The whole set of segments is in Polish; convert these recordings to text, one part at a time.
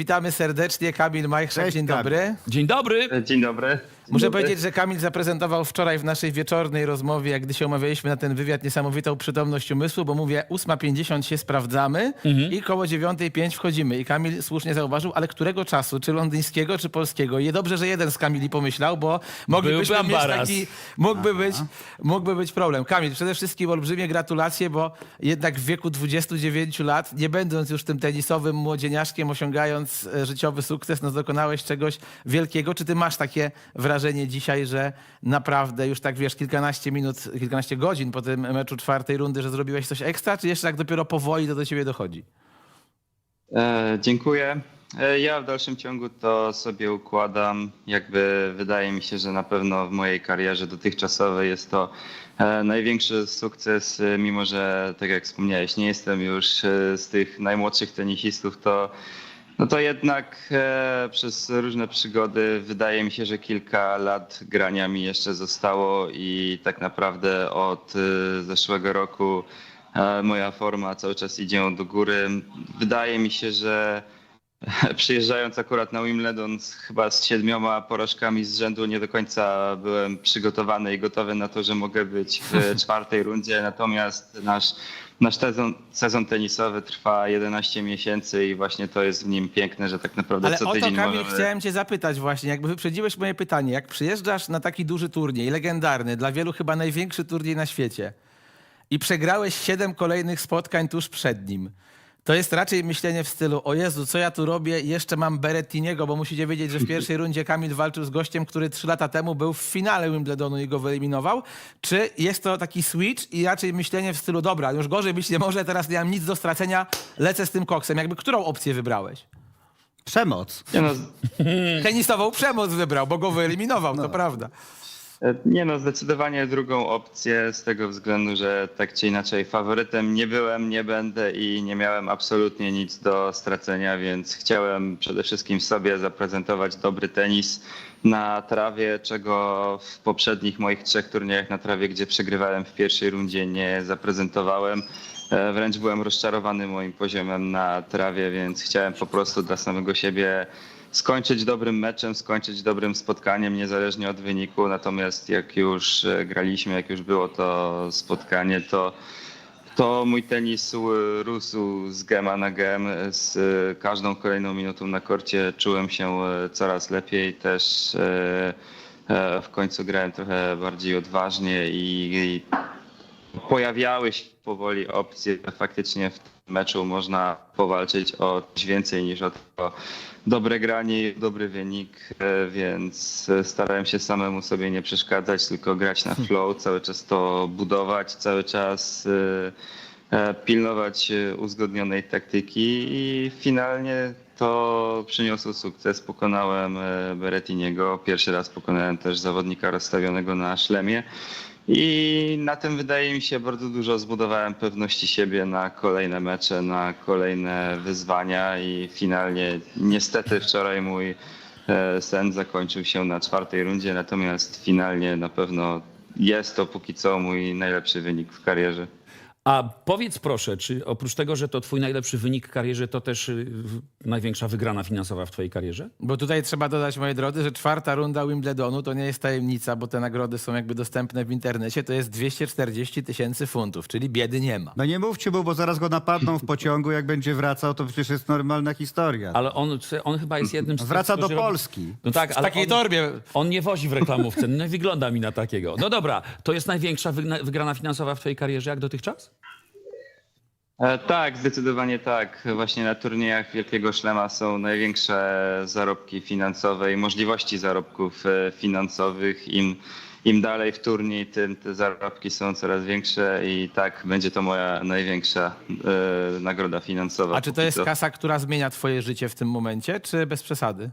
witamy serdecznie. Kamil Majchrzak, Cześć, dzień Kamil. dobry. Dzień dobry. Dzień dobry. Muszę dobry. powiedzieć, że Kamil zaprezentował wczoraj w naszej wieczornej rozmowie, jak gdy się omawialiśmy na ten wywiad, niesamowitą przytomność umysłu, bo mówię, 8.50 się sprawdzamy i koło 9.05 wchodzimy. I Kamil słusznie zauważył, ale którego czasu? Czy londyńskiego, czy polskiego? I dobrze, że jeden z Kamili pomyślał, bo moglibyśmy Byłby mieć taki... Mógłby być, mógłby być problem. Kamil, przede wszystkim olbrzymie gratulacje, bo jednak w wieku 29 lat, nie będąc już tym tenisowym młodzieniaszkiem, osiągając e, życiowy sukces, no dokonałeś czegoś wielkiego. Czy ty masz takie wrażenie dzisiaj, że naprawdę już tak wiesz, kilkanaście minut, kilkanaście godzin po tym meczu czwartej rundy, że zrobiłeś coś ekstra, czy jeszcze tak dopiero powoli to do ciebie dochodzi? E, dziękuję. E, ja w dalszym ciągu to sobie układam. Jakby wydaje mi się, że na pewno w mojej karierze dotychczasowej jest to e, największy sukces, e, mimo że tak jak wspomniałeś, nie jestem już z tych najmłodszych tenisistów, to no to jednak e, przez różne przygody wydaje mi się, że kilka lat grania mi jeszcze zostało i tak naprawdę od e, zeszłego roku e, moja forma cały czas idzie do góry. Wydaje mi się, że przyjeżdżając akurat na Wimbledon z, chyba z siedmioma porażkami z rzędu nie do końca byłem przygotowany i gotowy na to, że mogę być w czwartej rundzie. Natomiast nasz, nasz sezon, sezon tenisowy trwa 11 miesięcy i właśnie to jest w nim piękne, że tak naprawdę Ale co o to, tydzień Kamil, możemy... chciałem cię zapytać właśnie, jakby wyprzedziłeś moje pytanie. Jak przyjeżdżasz na taki duży turniej, legendarny, dla wielu chyba największy turniej na świecie i przegrałeś siedem kolejnych spotkań tuż przed nim, to jest raczej myślenie w stylu, o Jezu, co ja tu robię, jeszcze mam Berettiniego, bo musicie wiedzieć, że w pierwszej rundzie Kamil walczył z gościem, który trzy lata temu był w finale Wimbledonu i go wyeliminował. Czy jest to taki switch i raczej myślenie w stylu, dobra, już gorzej być nie może, teraz nie mam nic do stracenia, lecę z tym koksem. Jakby którą opcję wybrałeś? Przemoc. Nie no, Tenisową przemoc wybrał, bo go wyeliminował, to prawda. Nie no, zdecydowanie drugą opcję z tego względu, że tak czy inaczej faworytem nie byłem, nie będę i nie miałem absolutnie nic do stracenia, więc chciałem przede wszystkim sobie zaprezentować dobry tenis na trawie, czego w poprzednich moich trzech turniejach na trawie, gdzie przegrywałem w pierwszej rundzie nie zaprezentowałem. E, Wręcz byłem rozczarowany moim poziomem na trawie, więc chciałem po prostu dla samego siebie skończyć dobrym meczem, skończyć dobrym spotkaniem, niezależnie od wyniku. Natomiast jak już e, graliśmy, jak już było to spotkanie, to, to mój tenis rósł z gema na gem. Z e, każdą kolejną minutą na korcie czułem się e, coraz lepiej. Też w końcu grałem trochę bardziej odważnie i, i pojawiały się powoli opcje, faktycznie w tym meczu można powalczyć o coś więcej niż o to dobre granie i dobry wynik, e, więc e, starałem się samemu sobie nie przeszkadzać, tylko grać na flow, cały czas to budować, cały czas e, pilnować uzgodnionej taktyki i finalnie to przyniosło sukces. Pokonałem Berettiniego, pierwszy raz pokonałem też zawodnika rozstawionego na szlemie. I na tym wydaje mi się bardzo dużo zbudowałem pewności siebie na kolejne mecze, na kolejne wyzwania i finalnie niestety wczoraj mój e, sen zakończył się na czwartej rundzie, natomiast finalnie na pewno jest to póki co mój najlepszy wynik w karierze. A powiedz proszę, czy oprócz tego, że to twój najlepszy wynik w karierze, to też y, największa wygrana finansowa w twojej karierze? Bo tutaj trzeba dodać, moi drodzy, że czwarta runda Wimbledonu to nie jest tajemnica, bo te nagrody są jakby dostępne w internecie, to jest 240 tysięcy funtów, czyli biedy nie ma. No nie mówcie mu, bo zaraz go napadną w pociągu, jak będzie wracał, to przecież jest normalna historia. Ale on, on chyba jest jednym z tych, Wraca do którzy robi- Polski. No tak, W ale takiej on, torbie. on nie wozi w reklamówce. No, wygląda mi na takiego. No dobra, to jest największa wygna- wygrana finansowa w twojej karierze jak dotychczas? E, Tak, zdecydowanie tak. Właśnie na turniejach Wielkiego Szlema są największe zarobki finansowe i możliwości zarobków e, finansowych. Im, im dalej w turniej, tym te zarobki są coraz większe i tak będzie to moja największa e, nagroda finansowa. A czy to jest co. kasa, która zmienia twoje życie w tym momencie, czy bez przesady?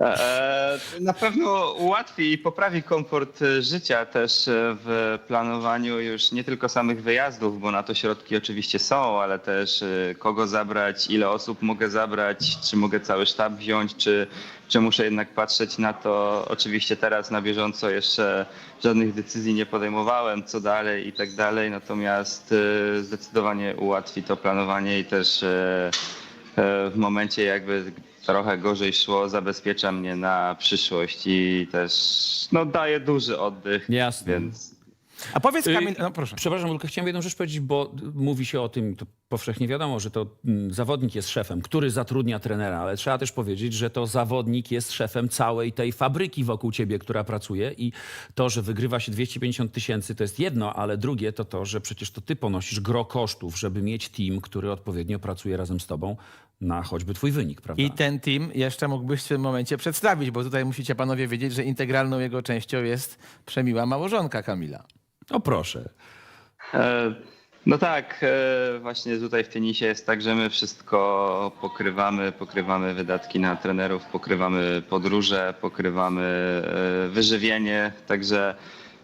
E, Na pewno ułatwi i poprawi komfort e, życia też e, w planowaniu już nie tylko samych wyjazdów, bo na to środki oczywiście są, ale też e, kogo zabrać, ile osób mogę zabrać, czy mogę cały sztab wziąć, czy, czy muszę jednak patrzeć na to. Oczywiście teraz na bieżąco jeszcze żadnych decyzji nie podejmowałem, co dalej i tak dalej, natomiast e, zdecydowanie ułatwi to planowanie i też e, w momencie jakby trochę gorzej szło, zabezpiecza mnie na przyszłość i też no, daje duży oddech. Jasne. Więc A powiedz Y, Kamil, no proszę. Przepraszam, tylko chciałem jedną rzecz powiedzieć, bo mówi się o tym, to powszechnie wiadomo, że to mm, zawodnik jest szefem, który zatrudnia trenera, ale trzeba też powiedzieć, że to zawodnik jest szefem całej tej fabryki wokół ciebie, która pracuje i to, że wygrywa się 250 tysięcy, to jest jedno, ale drugie to to, że przecież to ty ponosisz gro kosztów, żeby mieć team, który odpowiednio pracuje razem z tobą na choćby twój wynik, prawda? I ten team jeszcze mógłbyś w tym momencie przedstawić, bo tutaj musicie panowie wiedzieć, że integralną jego częścią jest przemiła małżonka Kamila. O proszę. E, No tak, e, właśnie tutaj w tenisie jest tak, że my wszystko pokrywamy, pokrywamy wydatki na trenerów, pokrywamy podróże, pokrywamy e, wyżywienie, także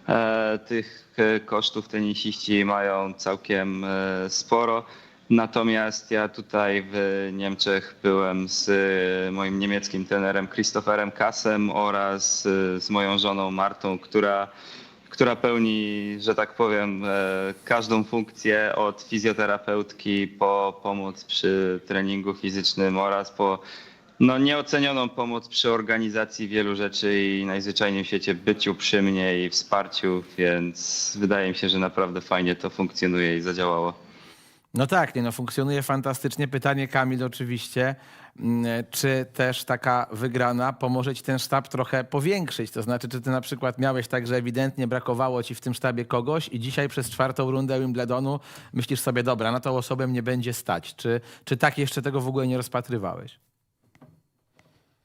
e, tych e, kosztów tenisiści mają całkiem e, sporo. Natomiast ja tutaj w Niemczech byłem z e, moim niemieckim trenerem Christopherem Kassem oraz e, z moją żoną Martą, która która pełni, że tak powiem, e, każdą funkcję od fizjoterapeutki po pomoc przy treningu fizycznym oraz po no, nieocenioną pomoc przy organizacji wielu rzeczy i najzwyczajniej w świecie byciu przy mnie i wsparciu, więc wydaje mi się, że naprawdę fajnie to funkcjonuje i zadziałało. No tak, nie no, funkcjonuje fantastycznie. Pytanie Kamil oczywiście, mm, czy też taka wygrana pomoże ci ten sztab trochę powiększyć? To znaczy, czy ty na przykład miałeś tak, że ewidentnie brakowało ci w tym sztabie kogoś i dzisiaj przez czwartą rundę Wimbledonu myślisz sobie, dobra, na tą osobę mnie będzie stać. Czy, czy tak jeszcze tego w ogóle nie rozpatrywałeś?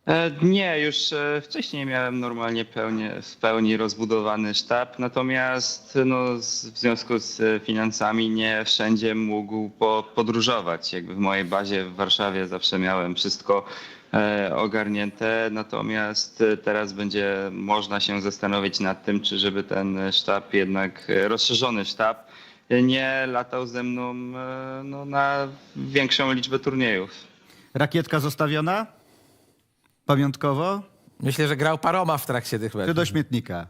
E, Nie, już e, wcześniej miałem normalnie pełnie, w pełni rozbudowany sztab, natomiast no, w związku z e, finansami nie wszędzie mógł po, podróżować. Jakby w mojej bazie w Warszawie zawsze miałem wszystko ogarnięte, natomiast teraz będzie można się zastanowić nad tym, czy żeby ten sztab jednak, rozszerzony sztab, nie latał ze mną no, na większą liczbę turniejów. Rakietka zostawiona? Pamiątkowo? Myślę, że grał paroma w trakcie tych Czy meczów. do śmietnika?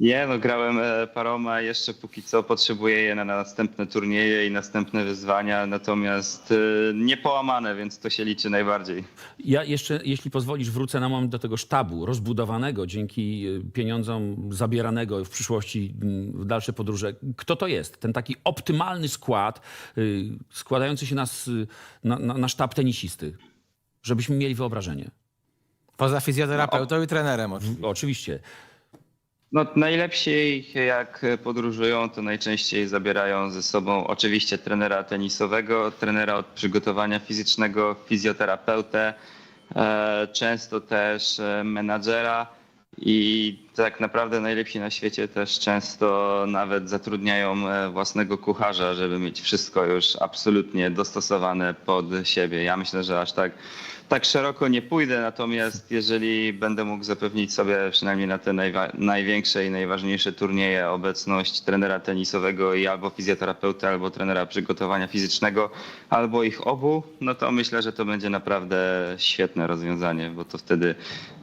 Nie, no grałem e, paroma, jeszcze póki co potrzebuję je na następne turnieje i następne wyzwania, natomiast e, nie połamane, więc to się liczy najbardziej. Ja jeszcze, jeśli pozwolisz, wrócę na moment do tego sztabu rozbudowanego dzięki y, pieniądzom zabieranego w przyszłości mm, w dalsze podróże. Kto to jest? Ten taki optymalny skład y, składający się na, s- na, na, na sztab tenisisty. Żebyśmy mieli wyobrażenie. Poza fizjoterapeutą i trenerem oczywiście. Oczywiście. No, najlepsi jak podróżują, to najczęściej zabierają ze sobą oczywiście trenera tenisowego, trenera od przygotowania fizycznego, fizjoterapeutę, e, często też e, menadżera i tak naprawdę najlepsi na świecie też często nawet zatrudniają e, własnego kucharza, żeby mieć wszystko już absolutnie dostosowane pod siebie. Ja myślę, że aż tak tak szeroko nie pójdę, natomiast jeżeli będę mógł zapewnić sobie przynajmniej na te największe i najważniejsze turnieje obecność trenera tenisowego i albo fizjoterapeuty, albo trenera przygotowania fizycznego, albo ich obu, no to myślę, że to będzie naprawdę świetne rozwiązanie, bo to wtedy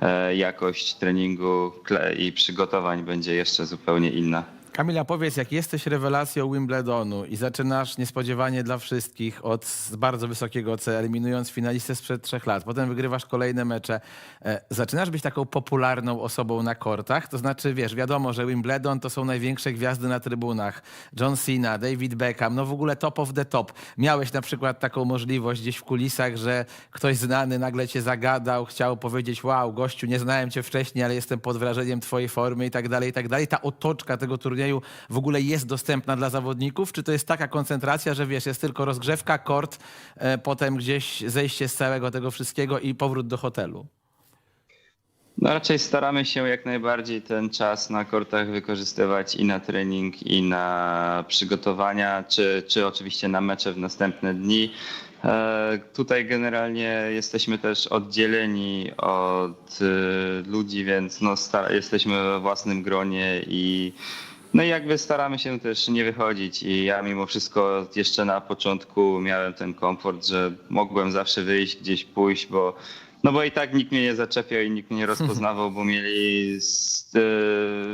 e, jakość treningu i przygotowań będzie jeszcze zupełnie inna. Kamila, powiedz, jak jesteś rewelacją Wimbledonu i zaczynasz niespodziewanie dla wszystkich od bardzo wysokiego C, eliminując finalistę sprzed trzech lat, potem wygrywasz kolejne mecze, e, zaczynasz być taką popularną osobą na kortach, to znaczy, wiesz, wiadomo, że Wimbledon to są największe gwiazdy na trybunach. John Cena, David Beckham, no w ogóle top of the top. Miałeś na przykład taką możliwość gdzieś w kulisach, że ktoś znany nagle cię zagadał, chciał powiedzieć, wow, gościu, nie znałem cię wcześniej, ale jestem pod wrażeniem twojej formy i tak dalej, i tak dalej. Ta otoczka tego turnieju w ogóle jest dostępna dla zawodników? Czy to jest taka koncentracja, że wiesz, jest tylko rozgrzewka, kort, e, potem gdzieś zejście z całego tego wszystkiego i powrót do hotelu? No raczej staramy się jak najbardziej ten czas na kortach wykorzystywać i na trening, i na przygotowania, czy, czy oczywiście na mecze w następne dni. E, Tutaj generalnie jesteśmy też oddzieleni od e, ludzi, więc no jesteśmy we własnym gronie i no i jakby staramy się też nie wychodzić i ja mimo wszystko jeszcze na początku miałem ten komfort, że mogłem zawsze wyjść gdzieś pójść, bo no bo i tak nikt mnie nie zaczepiał i nikt mnie nie rozpoznawał, bo mieli z, e,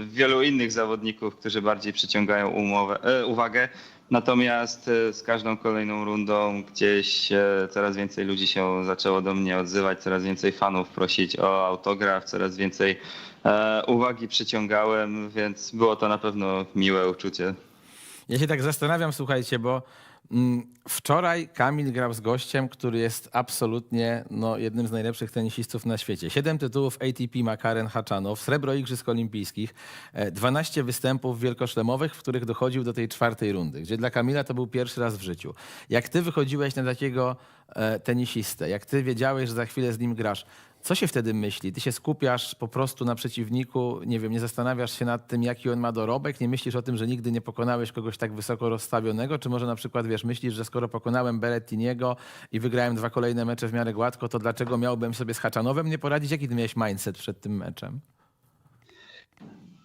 wielu innych zawodników, którzy bardziej przyciągają umowę, e, uwagę Natomiast e, z każdą kolejną rundą gdzieś e, coraz więcej ludzi się zaczęło do mnie odzywać, coraz więcej fanów prosić o autograf, coraz więcej e, uwagi przyciągałem, więc było to na pewno miłe uczucie. Ja się tak zastanawiam, słuchajcie, bo wczoraj Kamil grał z gościem, który jest absolutnie no, jednym z najlepszych tenisistów na świecie. Siedem tytułów ATP ma Karen Haczanow, srebro Igrzysk Olimpijskich, e, 12 występów wielkoszlemowych, w których dochodził do tej czwartej rundy, gdzie dla Kamila to był pierwszy raz w życiu. Jak ty wychodziłeś na takiego e, tenisistę, jak ty wiedziałeś, że za chwilę z nim grasz, co się wtedy myśli? Ty się skupiasz po prostu na przeciwniku, nie wiem, nie zastanawiasz się nad tym, jaki on ma dorobek, nie myślisz o tym, że nigdy nie pokonałeś kogoś tak wysoko rozstawionego, czy może na przykład, wiesz, myślisz, że skoro pokonałem Berettiniego i wygrałem dwa kolejne mecze w miarę gładko, to dlaczego miałbym sobie z Haczanowem nie poradzić? Jaki ty miałeś mindset przed tym meczem?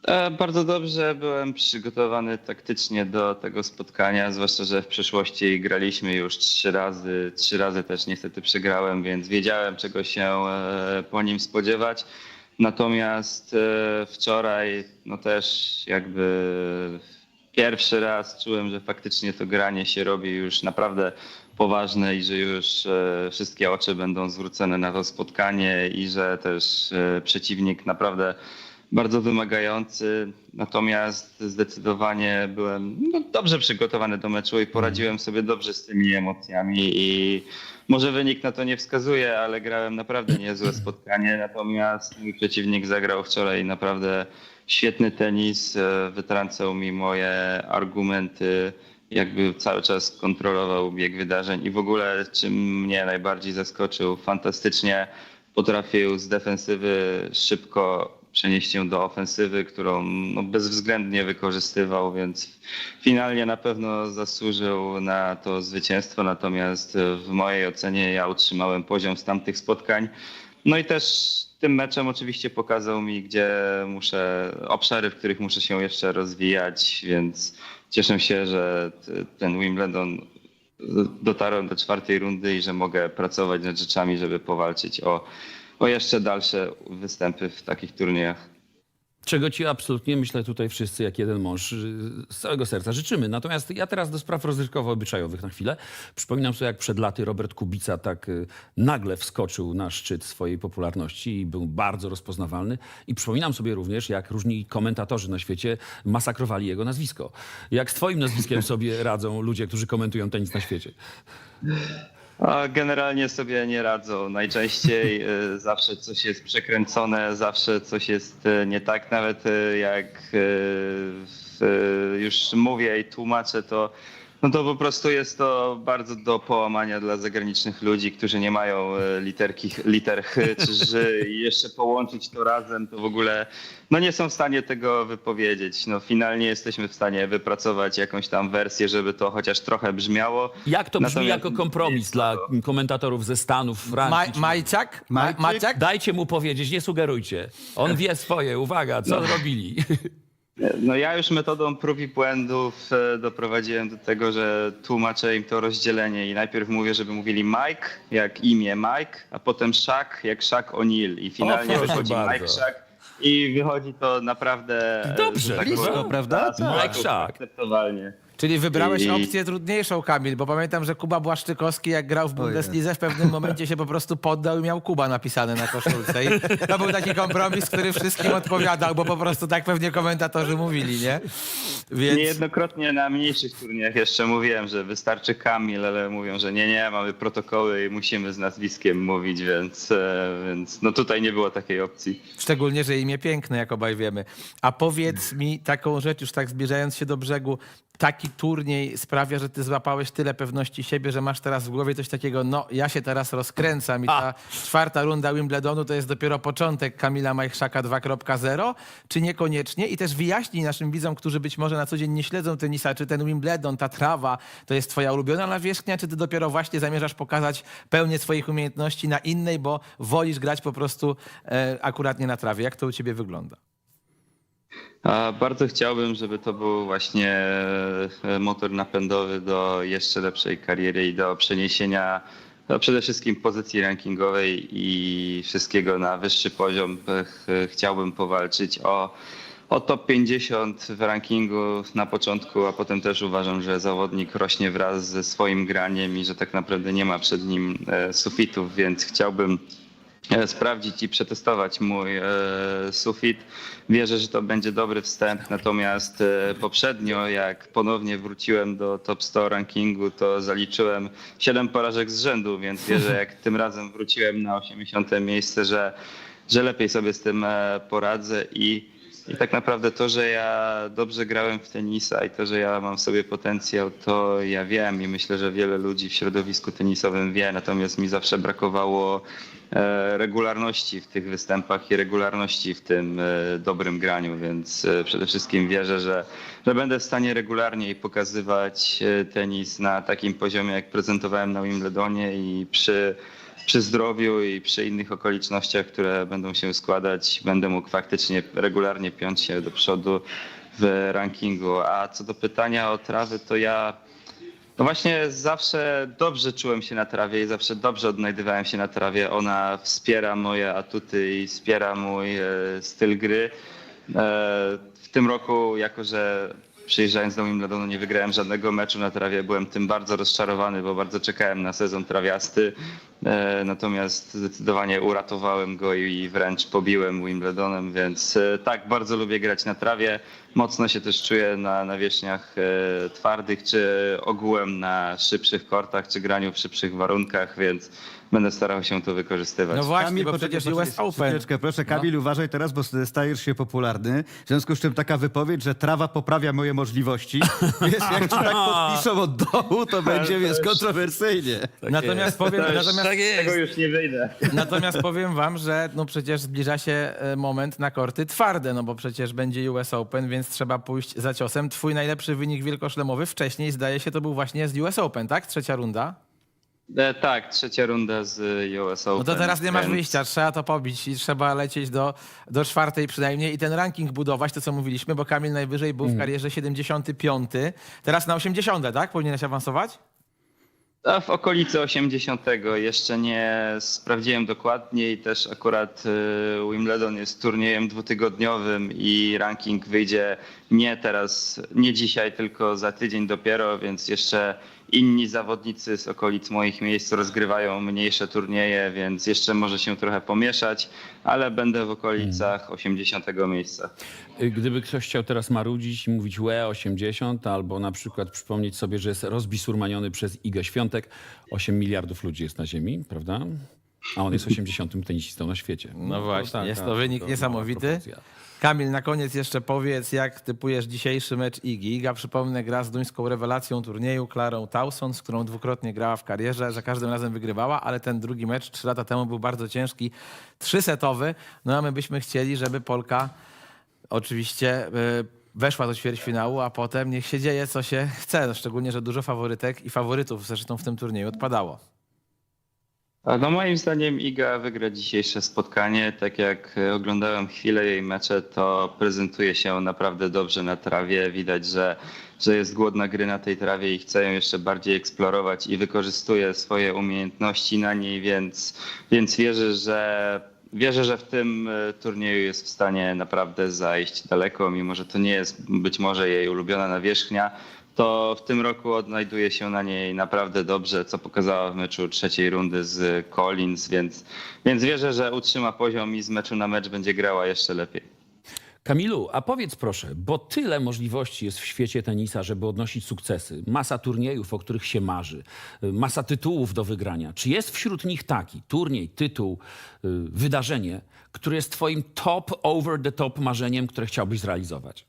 E, Bardzo dobrze byłem przygotowany taktycznie do tego spotkania, zwłaszcza, że w przeszłości graliśmy już trzy razy. Trzy razy też niestety przegrałem, więc wiedziałem, czego się e, po nim spodziewać. Natomiast e, wczoraj, no też jakby pierwszy raz czułem, że faktycznie to granie się robi już naprawdę poważne i że już wszystkie oczy będą zwrócone na to spotkanie i że też przeciwnik naprawdę bardzo wymagający, natomiast zdecydowanie byłem no, dobrze przygotowany do meczu i poradziłem sobie dobrze z tymi emocjami i może wynik na to nie wskazuje, ale grałem naprawdę niezłe spotkanie, natomiast mój przeciwnik zagrał wczoraj naprawdę świetny tenis, e, wytrącał mi moje argumenty, jakby cały czas kontrolował bieg wydarzeń i w ogóle czym mnie najbardziej zaskoczył, fantastycznie potrafił z defensywy szybko przenieść się do ofensywy, którą no, bezwzględnie wykorzystywał, więc finalnie na pewno zasłużył na to zwycięstwo, natomiast w mojej ocenie ja utrzymałem poziom z tamtych spotkań. No i też tym meczem oczywiście pokazał mi, gdzie muszę, obszary, w których muszę się jeszcze rozwijać, więc cieszę się, że ten Wimbledon dotarłem do czwartej rundy i że mogę pracować nad rzeczami, żeby powalczyć o, o jeszcze dalsze występy w takich turniejach. Czego ci absolutnie, myślę tutaj wszyscy jak jeden mąż y, z całego serca życzymy. Natomiast ja teraz do spraw rozrywkowo-obyczajowych na chwilę. Przypominam sobie, jak przed laty Robert Kubica tak y, nagle wskoczył na szczyt swojej popularności i był bardzo rozpoznawalny. I przypominam sobie również, jak różni komentatorzy na świecie masakrowali jego nazwisko. Jak z twoim nazwiskiem sobie radzą ludzie, którzy komentują tenis na świecie? Generalnie sobie nie radzą. Najczęściej y, zawsze coś jest przekręcone, zawsze coś jest y, nie tak. Nawet y, jak już mówię i tłumaczę, to, no to po prostu jest to bardzo do połamania dla zagranicznych ludzi, którzy nie mają y, literki, liter H czy Ż i jeszcze połączyć to razem, to w ogóle no nie są w stanie tego wypowiedzieć. No finalnie jesteśmy w stanie wypracować jakąś tam wersję, żeby to chociaż trochę brzmiało. Jak to brzmi Natomiast jako kompromis dla to- komentatorów ze Stanów, Ma, Francji? Ma, Majczyk? Maciak? Dajcie mu powiedzieć, nie sugerujcie. On wie swoje, uwaga, co robili. No ja już metodą prób i błędów e, doprowadziłem do tego, że tłumaczę im to rozdzielenie i najpierw mówię, żeby mówili Mike jak imię Mike, a potem Shaq jak Shaq O'Neal i finalnie proszę wychodzi bardzo. Mike Shaq i wychodzi to naprawdę Dobrze, tak blisko, prawda? Tak. Mike Shaq. akceptowalnie. Czyli wybrałeś I- opcję trudniejszą, Kamil, bo pamiętam, że Kuba Błaszczykowski, jak grał w Bundeslidze, w pewnym momencie się po prostu poddał i miał Kuba napisane na koszulce. I to był taki kompromis, który wszystkim odpowiadał, bo po prostu tak pewnie komentatorzy mówili, nie? Więc... Niejednokrotnie na mniejszych turniejach jeszcze mówiłem, że wystarczy Kamil, ale mówią, że nie, nie, mamy protokoły i musimy z nazwiskiem mówić, więc, e, więc no tutaj nie było takiej opcji. Szczególnie, że imię piękne, jak obaj wiemy. A powiedz mi taką rzecz, już tak zbliżając się do brzegu, taki turniej sprawia, że ty złapałeś tyle pewności siebie, że masz teraz w głowie coś takiego, no ja się teraz rozkręcam i ta czwarta runda Wimbledonu to jest dopiero początek Kamila Majchrzaka 2.0, czy niekoniecznie? I też wyjaśnij naszym widzom, którzy być może na co dzień nie śledzą tenisa, czy ten Wimbledon, ta trawa, to jest twoja ulubiona nawierzchnia, czy ty dopiero właśnie zamierzasz pokazać pełnię swoich umiejętności na innej, bo wolisz grać po prostu e, akuratnie na trawie. Jak to u ciebie wygląda? A Bardzo chciałbym, żeby to był właśnie e, motor napędowy do jeszcze lepszej kariery i do przeniesienia no przede wszystkim pozycji rankingowej i wszystkiego na wyższy poziom. Ch- Chciałbym powalczyć o, o top 50 w rankingu na początku, a potem też uważam, że zawodnik rośnie wraz ze swoim graniem i że tak naprawdę nie ma przed nim e, sufitów, więc chciałbym e, sprawdzić i przetestować mój e, sufit. Wierzę, że to będzie dobry wstęp, natomiast e, poprzednio jak ponownie wróciłem do top 100 rankingu, to zaliczyłem 7 porażek z rzędu, więc wierzę, jak tym razem wróciłem na 80 miejsce, że, że lepiej sobie z tym e, poradzę i i tak naprawdę to, że ja dobrze grałem w tenisa i to, że ja mam sobie potencjał, to ja wiem i myślę, że wiele ludzi w środowisku tenisowym wie, natomiast mi zawsze brakowało e, regularności w tych występach i regularności w tym e, dobrym graniu, więc e, przede wszystkim wierzę, że, że będę w stanie regularnie pokazywać tenis na takim poziomie, jak prezentowałem na Wimbledonie i przy przy zdrowiu i przy innych okolicznościach, które będą się składać, będę mógł faktycznie regularnie piąć się do przodu w rankingu. A co do pytania o trawy, to ja no właśnie zawsze dobrze czułem się na trawie i zawsze dobrze odnajdywałem się na trawie. Ona wspiera moje atuty i wspiera mój e, styl gry. E, w tym roku, jako że przyjeżdżając do Wimbledonu nie wygrałem żadnego meczu na trawie, byłem tym bardzo rozczarowany, bo bardzo czekałem na sezon trawiasty. E, natomiast zdecydowanie uratowałem go i wręcz pobiłem Wimbledonem, więc e, tak, bardzo lubię grać na trawie. Mocno się też czuję na nawierzchniach e, twardych, czy ogółem na szybszych kortach, czy graniu w szybszych warunkach, więc będę starał się to wykorzystywać. No właśnie, bo poczekaj, przecież poczekaj, US Open. chwileczkę, proszę, Kamil, uważaj teraz, bo stajesz się popularny. W związku z czym taka wypowiedź, że trawa poprawia moje możliwości. Wiesz, jak ci tak podpiszą od dołu, to będzie, wiesz, kontrowersyjnie. Natomiast powiem, natomiast, Tak jest. Tego już nie wyjdę. natomiast powiem wam, że no przecież zbliża się e, moment na korty twarde, no bo przecież będzie US Open, więc trzeba pójść za ciosem. Twój najlepszy wynik wielkoszlemowy wcześniej, zdaje się, to był właśnie z US Open, tak? Trzecia runda. E, tak, trzecia runda z US Open. No to teraz nie masz więc- wyjścia, trzeba to pobić i trzeba lecieć do, do czwartej przynajmniej i ten ranking budować, to co mówiliśmy, bo Kamil najwyżej był w karierze 75. Teraz na 80, tak? Powinieneś awansować? A w okolicy 80. Jeszcze nie sprawdziłem dokładnie i też akurat y, Wimbledon jest turniejem dwutygodniowym i ranking wyjdzie nie teraz, nie dzisiaj, tylko za tydzień dopiero, więc jeszcze inni zawodnicy z okolic moich miejsc rozgrywają mniejsze turnieje, więc jeszcze może się trochę pomieszać, ale będę w okolicach 80 miejsca. Y, Gdyby ktoś chciał teraz marudzić i mówić łe 80, albo na przykład przypomnieć sobie, że jest rozbisurmaniony przez Igę Świątek, 8 miliardów ludzi jest na Ziemi, prawda? A on jest 80 tenisistą na świecie. No właśnie, jest to wynik mała niesamowity. proporcja. Kamil, na koniec jeszcze powiedz, jak typujesz dzisiejszy mecz Igi. Iga, przypomnę, gra z duńską rewelacją turnieju, Klarą Towson, z którą dwukrotnie grała w karierze. Za każdym razem wygrywała, ale ten drugi mecz trzy lata temu był bardzo ciężki, trzysetowy. No a my byśmy chcieli, żeby Polka oczywiście y, weszła do ćwierćfinału, a potem niech się dzieje, co się chce. Szczególnie, że dużo faworytek i faworytów zresztą w tym turnieju odpadało. No moim zdaniem Iga wygra dzisiejsze spotkanie. Tak jak e, oglądałem chwilę jej mecze, to prezentuje się naprawdę dobrze na trawie. Widać, że, że jest głodna gry na tej trawie i chce ją jeszcze bardziej eksplorować i wykorzystuje swoje umiejętności na niej, więc, więc wierzę, że Wierzę, że w tym e, turnieju jest w stanie naprawdę zajść daleko, mimo że to nie jest być może jej ulubiona nawierzchnia, to w tym roku odnajduje się na niej naprawdę dobrze, co pokazała w meczu trzeciej rundy z Collins, więc, więc wierzę, że utrzyma poziom i z meczu na mecz będzie grała jeszcze lepiej. Kamilu, a powiedz proszę, bo tyle możliwości jest w świecie tenisa, żeby odnosić sukcesy. Masa turniejów, o których się marzy, y, masa tytułów do wygrania. Czy jest wśród nich taki turniej, tytuł, y, wydarzenie, które jest twoim top, over the top marzeniem, które chciałbyś zrealizować?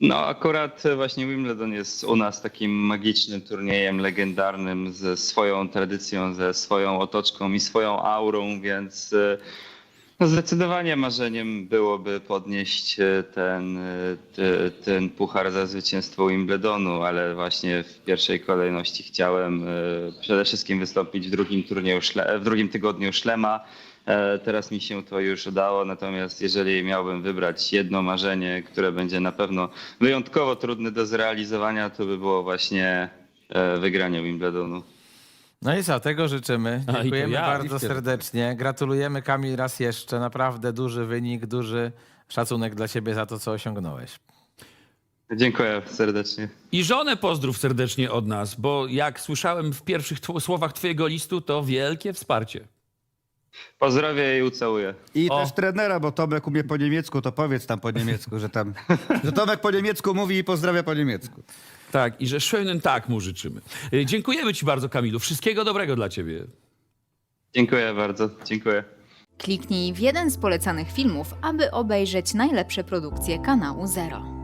No akurat właśnie Wimbledon jest u nas takim magicznym turniejem, legendarnym, ze swoją tradycją, ze swoją otoczką i swoją aurą, więc e, no zdecydowanie marzeniem byłoby podnieść e, ten, e, te- ten puchar za zwycięstwo Wimbledonu, ale właśnie w pierwszej kolejności chciałem e, przede wszystkim wystąpić w drugim turnieju, w drugim tygodniu Szlema. Teraz mi się to już udało, natomiast jeżeli miałbym wybrać jedno marzenie, które będzie na pewno wyjątkowo trudne do zrealizowania, to by było właśnie wygranie Wimbledonu. No i co, tego życzymy. A, i to Dziękujemy ja, bardzo serdecznie. Gratulujemy Kamil raz jeszcze. Naprawdę duży wynik, duży Szacunek dla ciebie za to, co osiągnąłeś. Dziękuję serdecznie. I żonę pozdrów serdecznie od nas, bo jak słyszałem w pierwszych słowach twojego listu, to wielkie wsparcie. Pozdrowię i ucałuję. I O. też trenera, bo Tomek umie po niemiecku, to powiedz tam po niemiecku, że tam... Że Tomek po niemiecku mówi i pozdrawia po niemiecku. Tak, i że schönen tak mu życzymy. Y, Dziękujemy ci bardzo, Kamilu. Wszystkiego dobrego dla ciebie. Dziękuję bardzo. Dziękuję. Kliknij w jeden z polecanych filmów, aby obejrzeć najlepsze produkcje kanału Zero.